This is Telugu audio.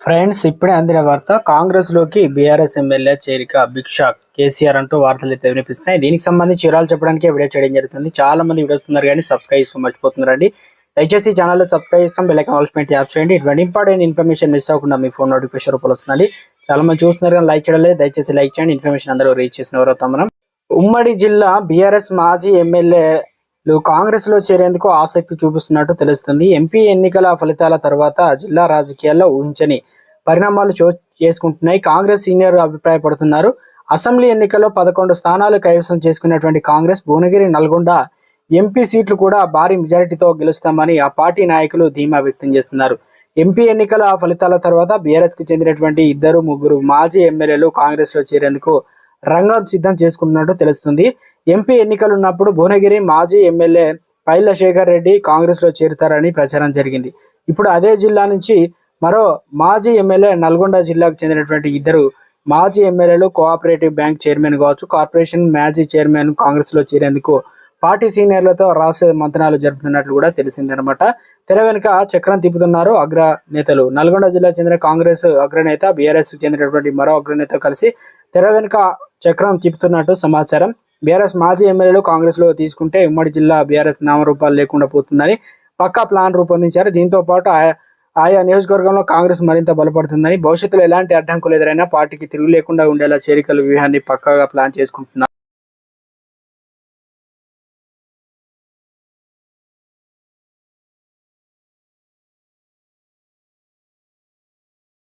ఫ్రెండ్స్ ఇప్పుడే అందిన వార్త కాంగ్రెస్లోకి బీఆర్ఎస్ ఎమ్మెల్యే చేరిక బిగ్ షాక్ కేసీఆర్ అంటూ వార్తలు అయితే వినిపిస్తున్నాయి. దీనికి సంబంధించి వివరాలు చెప్పడానికి వీడియో చేయడం జరుగుతుంది. చాలా మంది వీడియోస్ ఉన్నారు కానీ సబ్స్క్రైబ్ చేసుకో మర్చిపోతున్నారండి దయచేసి ఛానల్ సబ్స్క్రైబ్ చేసుకుని బెల్ ఐకాన్ ఆల్స్మెంట్ యాప్ చేయండి. ఇటువంటి ఇంపార్టెంట్ ఇన్ఫర్మేషన్ మిస్ అవ్వకుండా మీ ఫోన్ నోటిఫికేషన్ రూపంలో వస్తుందండి చాలా మంది చూస్తున్నారు కానీ లైక్ చేయడం లేదు. దయచేసి లైక్ చేయండి. ఇన్ఫర్మేషన్ అందరూ రీచ్ చేసిన ఎవరో మనం. ఉమ్మడి జిల్లా బీఆర్ఎస్ మాజీ ఎమ్మెల్యే కాంగ్రెస్లో చేరేందుకు ఆసక్తి చూపిస్తున్నట్టు తెలుస్తుంది. ఎంపీ ఎన్నికల ఫలితాల తర్వాత జిల్లా రాజకీయాల్లో ఊహించని పరిణామాలు చో చేసుకుంటున్నాయి. కాంగ్రెస్ సీనియర్ అభిప్రాయపడుతున్నారు. అసెంబ్లీ ఎన్నికల్లో పదకొండు స్థానాలు కైవసం చేసుకున్నటువంటి కాంగ్రెస్ భువనగిరి నల్గొండ ఎంపీ సీట్లు కూడా భారీ మెజారిటీతో గెలుస్తామని ఆ పార్టీ నాయకులు ధీమా వ్యక్తం చేస్తున్నారు. ఎంపీ ఎన్నికల ఫలితాల తర్వాత బీఆర్ఎస్కు చెందినటువంటి ఇద్దరు ముగ్గురు మాజీ ఎమ్మెల్యేలు కాంగ్రెస్లో చేరేందుకు రంగం సిద్ధం చేసుకున్నట్టు తెలుస్తుంది. ఎంపీ ఎన్నికలు ఉన్నప్పుడు భువనగిరి మాజీ ఎమ్మెల్యే పైల శేఖర్ రెడ్డి కాంగ్రెస్లో చేరుతారని ప్రచారం జరిగింది. ఇప్పుడు అదే జిల్లా నుంచి మరో మాజీ ఎమ్మెల్యే నల్గొండ జిల్లాకు చెందినటువంటి ఇద్దరు మాజీ ఎమ్మెల్యేలు కోఆపరేటివ్ బ్యాంక్ చైర్మన్ కావచ్చు కార్పొరేషన్ మాజీ చైర్మన్ కాంగ్రెస్లో చేరేందుకు పార్టీ సీనియర్లతో రాసే మంతనాలు జరుపుతున్నట్లు కూడా తెలిసిందనమాట తెర వెనుక చక్రం తిప్పుతున్నారు అగ్ర నేతలు. నల్గొండ జిల్లా చెందిన కాంగ్రెస్ అగ్రనేత బీఆర్ఎస్ చెందినటువంటి మరో అగ్రనేత కలిసి తెర వెనుక చక్రం తిప్పుతున్నట్టు సమాచారం బీఆర్ఎస్ మాజీ ఎమ్మెల్యేలు కాంగ్రెస్లో తీసుకుంటే ఉమ్మడి జిల్లా బీఆర్ఎస్ నామరూపాలు లేకుండా పోతుందని పక్కా ప్లాన్ రూపొందించారు. దీంతో పాటు ఆయా- ఆయా నియోజకవర్గంలో కాంగ్రెస్ మరింత బలపడుతుందని భవిష్యత్తులో ఎలాంటి అడ్డంకులు ఎదురైనా పార్టీకి తిరుగు లేకుండా ఉండేలా చేరికల వ్యూహాన్ని పక్కాగా ప్లాన్ చేసుకుంటున్నారు.